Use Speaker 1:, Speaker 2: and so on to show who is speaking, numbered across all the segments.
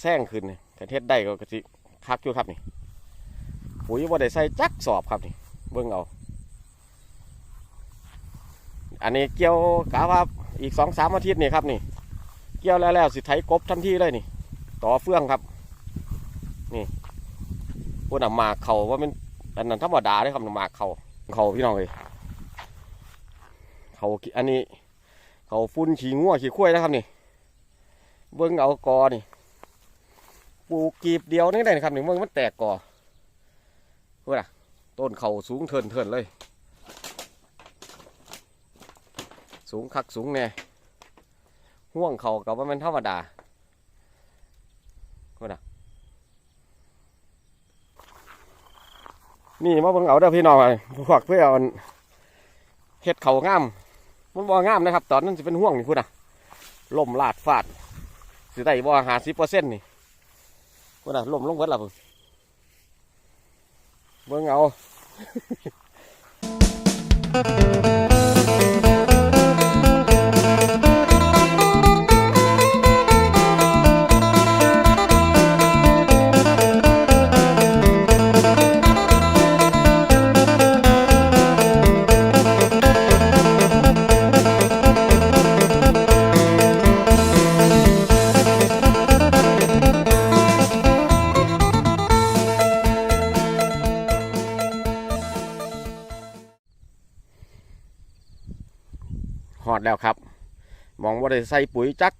Speaker 1: แซงขึ้นนี่กระเทศได้ก็กระสิคักอยู่ครับนี่ปุ๋ยบ่ได้ใส่จักสอบครับนี่เบิ่งเอาอันนี้เกี่ยวกะว่าอีกสองสามอาทิตย์นี่ครับนี่ เกี่ยวแล้วแล้วสิไถกบทันทีเลยนี่ ต่อเฟื่องครับ นี่พวกน่ะหมากเขาว่ามันอันนั้นธรรมดาเลยครับหมากเขาเขาพี่น้องเลยเขาอันนี้ เขาฟุ้นขี้งัวขี้ข้วยนะครับนี่ เบิ้งเอากอนี่ ปลูกกีบเดียวนี่ได้นะครับหนี่งมันแตกก่อเพื่อต้นเขาสูงเทินเทินเลย สูงคักสูงแน่ห่วงเขากับว่ามันธรรมดาเพื่อนี่มาเบิ้งเอาเด้อพี่น้องไอ้พวกเพื่อเอาเฮ็ดเขางามมันบ่งามนะครับ ตอนนั้นจะเป็นห่วงนี่พูดนะล่มลาดฟาดสิได้บ่หาสิเปอร์เซ็นต์นี่ พูดนะล่มลงเบิดละเพิ่งเบิ่งเอา มองว่าได้ใส่ปุ๋ยจัก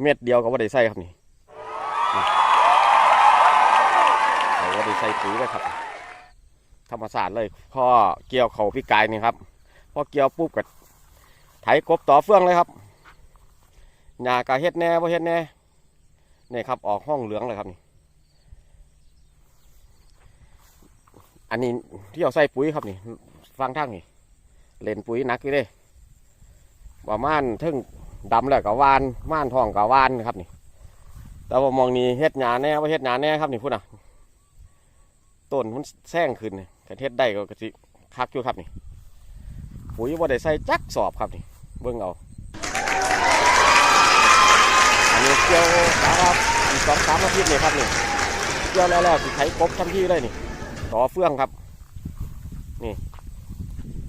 Speaker 1: เม็ดเดียวก็ว่าได้ใส่ครับนี่ว่าได้ใส่ปุ๋ยเลยครับ ธรรมศาสตร์เลยพ่อเกี่ยวเขาพี่กายนี่ครับพ่อเกี่ยวปุ๊บก็ไถกบต่อเฟืองเลยครับหญ้ากะเฮ็ดแน่บ่เฮ็ดแน่นี่ครับออกห้องเหลืองเลยครับนี่อันนี้ที่เอาใส่ปุ๋ยครับนี่ฟังทางนี่เล่นปุ๋ยนักอยู่เว่าม่านทึ่งดำแล้วก็วานม่านทองก็วานครับนี่ แต่ว่ามองนี่เฮ็ดหยาแน่ว่าเฮ็ดหยาแน่ครับนี่พูดนะต้นมันแซงขึ้นนี่กระเทศได้ก็กระสิคักอยู่ครับนี่ปุ๋ยว่าได้ใส่จักสอบครับนี่เบิ่งเอาอันนี้เกี่ยวครับอีกสองสามอาทิตย์นี่ครับนี่เกี่ยวแล้วแล้วสิไถกบทันทีเลยนี่ ต่อเฟื่องครับ นี่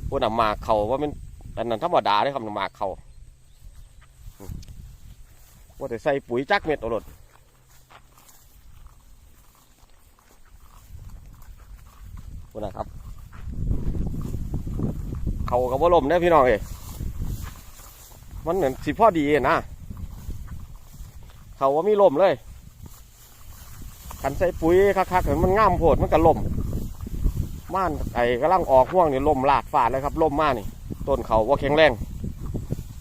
Speaker 1: พูดนะมาเขาว่ามัน อันนั้นธรรมดาเลยครับหมากเขาว่าแต่ใส่ปุ๋ยจักเม็ดเอรดคุณนะครับ เขากับว่าลมเนี่ยพี่น้องเอ้มันเหมือนสิพ่อดีนะ เขาว่ามีลมเลยขันใส่ปุ๋ยคักๆเห็นมันง่ามโพดมันก็ลมม่านไอ้กำลังออกห่วงเนี่ยลมลาดฝาดเลยครับลมมากนี่ ต้นเขาว่าแข็งแรง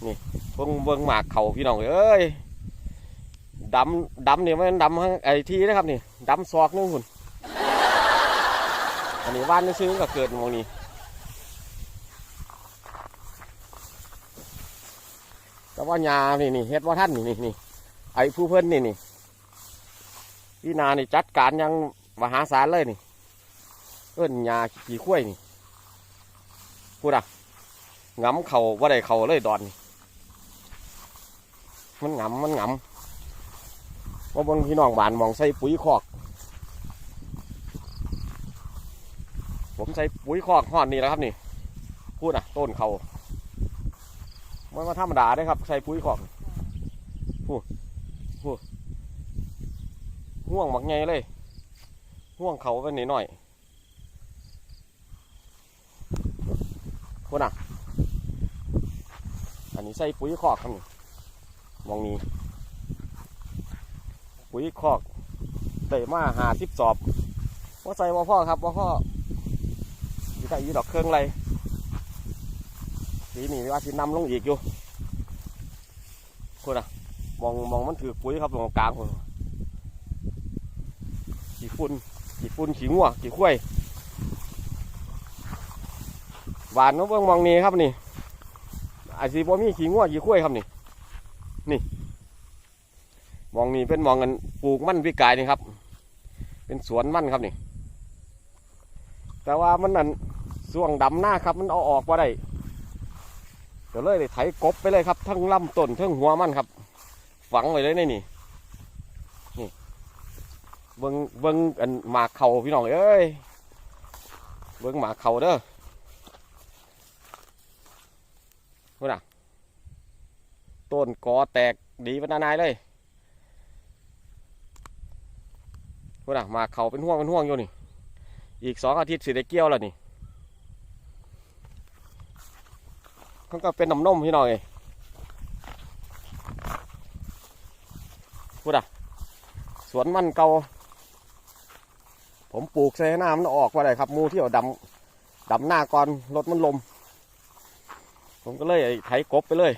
Speaker 1: นี่เบิ่งเบิ่งหมากเขาพี่น้องเอ้ยดำดำเนี่ยมันดำไอ้ที่นะครับนี่ดำซอกนึงคุณอันนี้ว่านซื้อก็เกิดมองนี้แต่ว่ายานี่นี่เฮ็ดว่าท่านนี่นี่นี่ไอ้ผู้เพิ่อนนี่นี่พี่นานี่จัดการยังมหาศาลเลยนี่ เอิ้นยาขี้ข้วยนี่พูดอะ งำเขาว่าได้เขาเลยดอน มันงำมันงำว่าบางพี่น้องบ้านมองใส่ปุ๋ยคอก ผมใส่ปุ๋ยคอกห่อนนี่แล้วครับนี่ พูดอะ ต้นเขามันมาธรรมดาได้ครับ ใส่ปุ๋ยคอกพูดพูห่วงหมักไงเลยห่วงเขาไปนิดหน่อยพูดอะ อันนี้ใส่ปุ๋ยคอกครับมองนี้ ปุ๋ยคอกได้มาหาสิบสอบว่าใส่ว่าพ่อครับว่าพ่ออยู่ใส่ยีดอกเครื่องไรสีนี่ว่าสินำลงอีกอยู่คุณอะมองมองมันถือปุ๋ยครับตรงกลางคนขี่ฝุ่นขี่ฝุ่นขี่งัวขี่ข้วยหวานน้องเบิ่งมองนี้ครับนี่ อาจสิบ่มีขี้งัวขี้ข้วยครับนี่ นี่มองนี่เป็นมองกันปลูกมันพิกายนี่ครับ เป็นสวนมันครับนี่ แต่ว่ามันนั่นส่วงดำหน้าครับ มันเอาออกมาได้เดี๋ยวเลยได้ไถกบไปเลยครับทั้งลำต้นทั้งหัวมันครับ ฝังไว้เลยในนี่นี่เบิ้งเบิ้งอันหมากเขาพี่น้องเอ้ยเบิ้งหมากเขาเด้อพู ดน่ะต้นกอแตกดีเป็นนายเลยพูดน่ะมาเขาเป็นห่วงเป็นห่วงอยู่นี่ อีกสองอาทิตย์สิได้เกี่ยวแล้วนี่มันก็เป็นน้ำนมพี่น้องเอ้ยพูดอะ สวนมันเกาผมปลูกใส่หน้ามันออกมาได้ครับ มูที่เอาดำดำหน้าก่อนรถมันลม ผมก็เลยไถกบไปเลย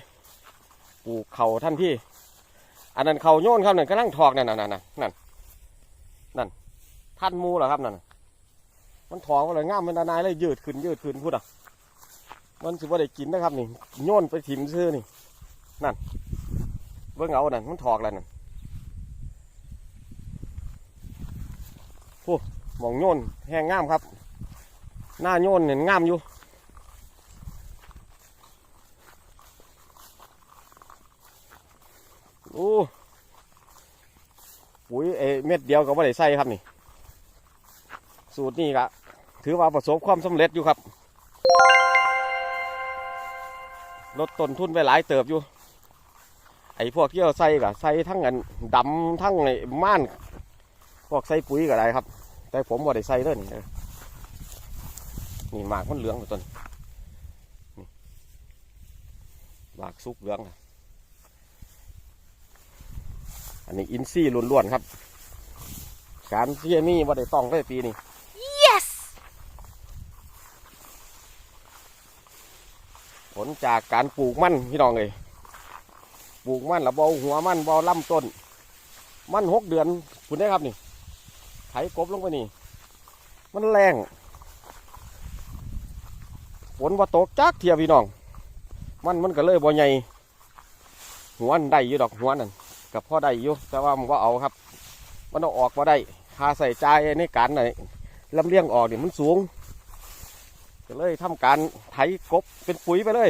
Speaker 1: ปลูกเขาท่านพี่ อันนั้นเขาโยนครับนั่นกำลังถอกนั่นนั่นนั่นนั่นนั่นท่านมูเหรอครับนั่นมันถอกมาเลยง่ามเป็นนายเลยยืดขึ้นยืดขึ้นพูดอะ มันสิว่าได้กินนะครับนี่โยนไปถิ่มซื้อนี่ นั่นเบิ่งเอานั่นมันถอกแล้วนั่นหมองโยนแห้งงามครับ หน้าโยนเห็นงามอยู่ โอ้ปุ๋ย เม็ดเดียวก็ไม่ได้ใส่ครับนี่ สูตรนี้ก็ถือว่าประสบความสำเร็จอยู่ครับ ลดต้นทุนไปหลายเติบอยู่ ไอ้พวกที่เราใส่ก็ใส่ทั้งอันดำทั้งไอ้ม่าน พวกใส่ปุ๋ยก็ได้ครับ แต่ผมบ่ได้ใส่เลยนี่เด้นี่หมากมันเหลืองตัวนี้นี่หมากสุกเหลืองอันนี้อินซี่ล้วนๆครับ การเสียมีบ่ได้ต้องเลยปีนี้
Speaker 2: Yes!
Speaker 1: ผลจากการปลูกมันพี่น้องเลยปลูกมันแล้วเบาหัวมันเบาลำต้น มันหกเดือนคุณได้ครับนี่ไถกบลงไปนี่ มันแรงฝนว่าตกจักเทียพี่น้อง มันมันก็เลยบ่ใหญ่หัวมันได้อยู่ดอกหัวนั่นกับพ่อได้อยู่แต่ว่ามันก็เอาครับ มันเอาออกมาได้ ค่าใส่ใจในการไหนลำเลียงออกเนี่ยมันสูงก็เลยทำการไถกบเป็นปุ๋ยไปเลย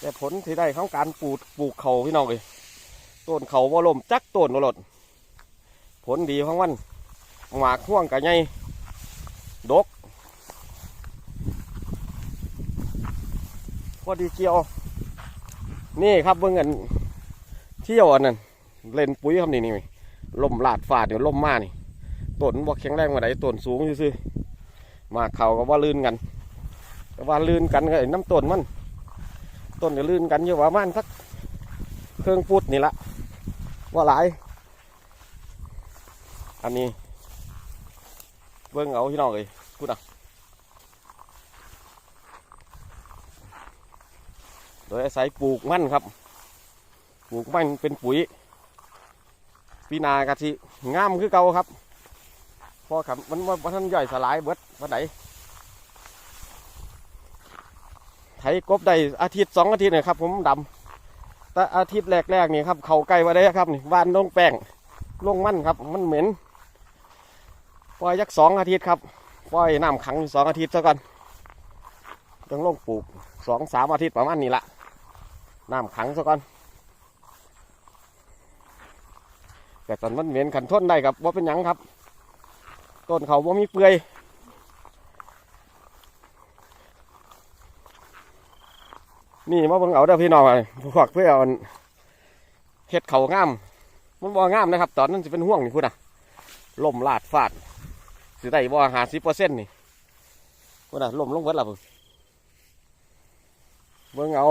Speaker 1: แต่ผลที่ได้ของการปลูกปลูกเขาพี่น้องเลยต้นเขาว่าลมจักต้นวรดผลดีของมันหมากห่วงกับไงดกพอดีเกี่ยว นี่ครับเบิ่งกันเที่ยวอันนั้นเล่นปุ๋ยครับนี่นี่ ลมลาดฝาดเดี๋ยวลมมานี่ต้นบ่แข็งแรงมาไหนต้นสูงอยู่ซื่อมาเขาก็ว่าลื่นกันแต่ว่าลื่นกันก็ไอ้น้ำต้นมันต้นก็ลื่นกันอยู่ประมาณสักเครื่องฟุตนี่ละว่าหลาย อันนี้ เบิ่งเอาพี่น้องเลยพูดอะโดยอาศัยปลูกมันครับ ปลูกมันเป็นปุ๋ย ปีนากะทิงามคือเก่าครับพอครับมันว่าท่านย่อยสลายเบิดวันไหนไถกบได้อาทิตย์สองอาทิตย์เนี่ยครับ ผมดำแต่อาทิตย์แรกๆนี่ครับเขาไก่มาได้ครับนี่วานลงแป้งลงมั่นครับ มันเหม็นปล่อยยักสองอาทิตย์ครับปล่อยน้ำขังสองอาทิตย์ซะก่อนต้องลงปลูกสองสามอาทิตย์ประมาณนี้ละน้ำขังซะก่อน แต่ตอนมันเหม็นขันทนได้ครับว่าเป็นหยังครับ ต้นเขาว่ามีเปื่อยนี่มาเบิ่งเอาเด้อพี่น้องไอ้พวกเพื่อเอาอันเฮ็ดเขางาม มันบ่งามนะครับ ตอนนั้นจะเป็นห่วงนี่พูดอะลมลาดฟาดสิได้บ่หาสิบเปอร์เซ็นต์นี่ว่าน่ะลมลงเบิดละเบิ่งเบิ่งเอา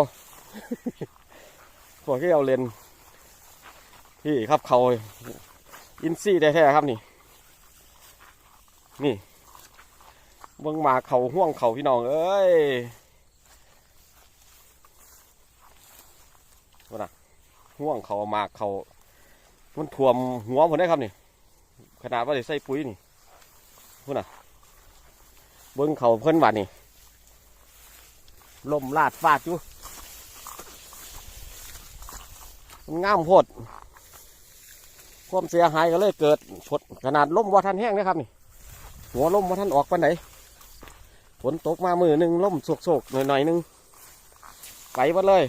Speaker 1: พวกที่เอาเลน พี่ครับเขาอินซี่แท้ๆครับนี่ นี่เบิ่งมาเขาห่วงเขาพี่น้องเอ้ยว่าน่ะห่วงเขามาเขามันท่วมหัวผมได้ครับนี่ ขนาดว่าได้ใส่ปุ๋ยนี่พูดน่ะเบิ้งเขาเพิ่นว่านี่ลมลาดฟาดอยู่มันงามโพด ความเสียหายก็เลยเกิดผลขนาดลมว่าทันแห้งนะครับนี่ หัวลมว่าทันออกไปไหนฝนตกมามือหนึ่งลมโศกๆหน่อยๆหนึงไปหมดเลย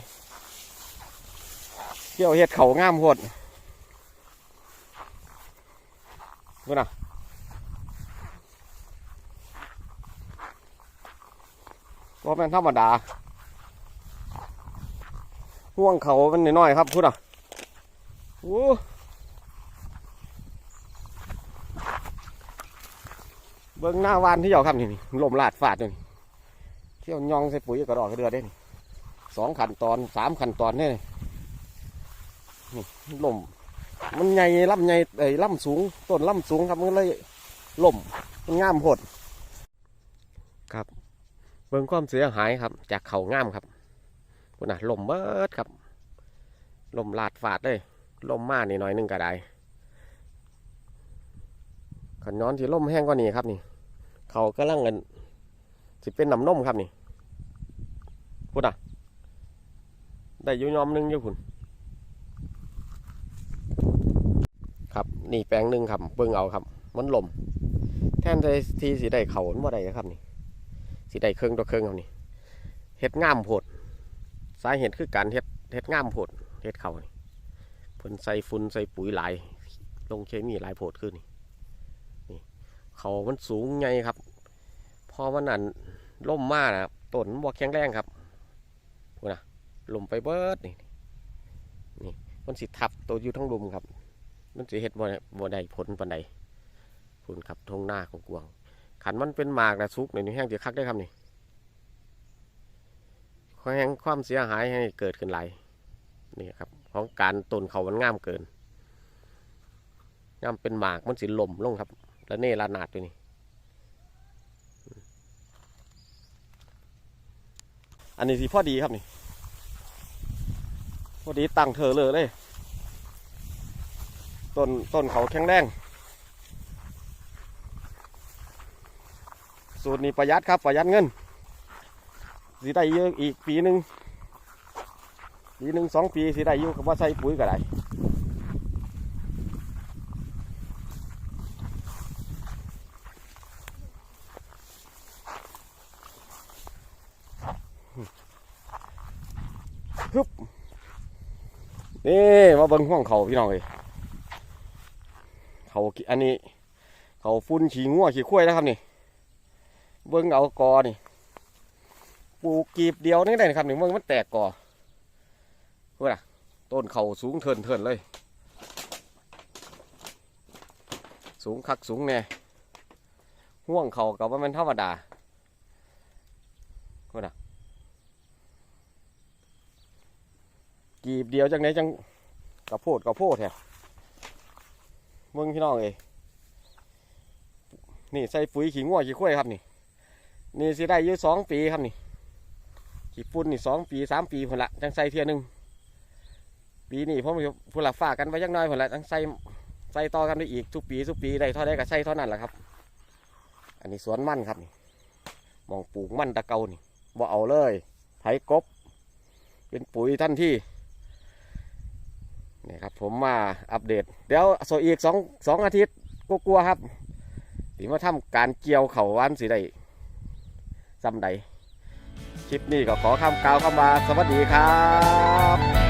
Speaker 1: เกี่ยวเห็ดเขางามโพดดูนะว่าเป็นธรรมดาห่วงเขามันน้อยครับพูดอะโอ้ เบิ้งหน้าวานที่เหยาครับนี่นี่ลมลาดฟาดเลยนี่เที่ยวยองใส่ปุ๋ยกระดอกกระเดือได้นี่สองขั้นตอนสามขั้นตอนนี่ยนี่ลมมันใหญ่ล่ำใหญ่ไอ้ล่ำสูงต้นล่ำสูงครับมันเลยล่มมันงามโพดครับ เบิ่งความเสียหายครับ จากเขางามครับพุ่นน่ะล่มเบิดครับล่มลาดฟาดเลยล่มมากนี่หน่อยนึงก็ได้ขันย้อนที่ล่มแห้งกว่านี้ครับนี่ เขากำลังเงินสิเป็นน้ำนมครับนี่พุ่นน่ะ ได้ยู่ยอมหนึงอยู่พุ่นครับ นี่แปลงหนึ่งครับเบิ่งเอาครับ มันลม แทนที่ทีสีได้เขาว่าได้ครับนี่สีได้เครื่องตัวเครื่องครับนี่เฮ็ดงามโพดสาเหตุคือการเฮ็ดเฮ็ดงามโพดเฮ็ดเขานี่เพิ่นใส่ฝุ่นใส่ปุ๋ยหลาย ลงเคมีหลายโพดขึ้นนี่ เขามันสูงไงครับ พอมันนั่นล่มมากนะครับต้นมันบ่แข็งแรงครับพูนะลมไปเบิดนี่นี่มันสิทับตัวอยู่ทั้งลุมครับ มันสิเฮ็ดบ่บ่ได้ผลปานใดพุ่นครับทงหน้าของกวางขันมันเป็นหมากนะสุกนี่นี่แห้งสิคักได้ครับนี่ขอแห้งความเสียหายให้เกิดขึ้นหลายนี่ครับของการต้นเขามันงามเกินงามเป็นหมากมันสิล่มลงครับ ล้วเน่ระนาดด้วยนี่ อันนี้สิพอดีครับนี่ พอดีตั้งเธอเลยเลย ต้นต้นเขาแข็งแรง สูตรนี้ประหยัดครับประหยัดเงิน สีได้เยอะอีกปีหนึ่งปีหนึ่งสองปีสีได้อยู่กับว่าใส่ปุ๋ยก็ได้ นี่มาเบิ่งห้องเขาพี่น้องเลยเขาอันนี้ เขาฟุ้นขี้งัวขี้ข้วยนะครับนี่ เบิ้งเอากอนี่ปลูกกีบเดียวนี่ได้นะครับนี่เบิ้งมันแตกกอเพื่อต้นเขาสูงเทินเทินเลย สูงคักสูงแน่ห่วงเขากับว่ามันธรรมดาเพื่อ กีบเดียวจังไหนจังกระโพดกระโพดแท้เมืองพี่น้องเอ้นี่ใส่ปุ๋ยขี้งัวขี้ข้วยครับนี่ นี่สิได้อยู่สองปีครับนี่ขี้ปุ่นนี่สองปีสามปีผลละจังใส่เทียหนึงปีนี้ผมพูดละฝากกันไว้จังน้อยผลละจังใส่ใส่ต่อกันไปอีกทุกปีทุกปีได้เท่าได้ก็ใส่เท่านั้นแหละครับ อันนี้สวนมันครับนี่มองปลูกมันตะเกานี่บ่เอาเลยไถกบ เป็นปุ๋ยทันที่ นี่ครับผมมาอัปเดต เดี๋ยวโซอีกสองสองอาทิตย์กลัวครับถึมาทำการเกี่ยวเขาวันสิได้ซ้ำใดคลิปนี้ก็ขอคำกล่าวเข้ามาสวัสดีครับ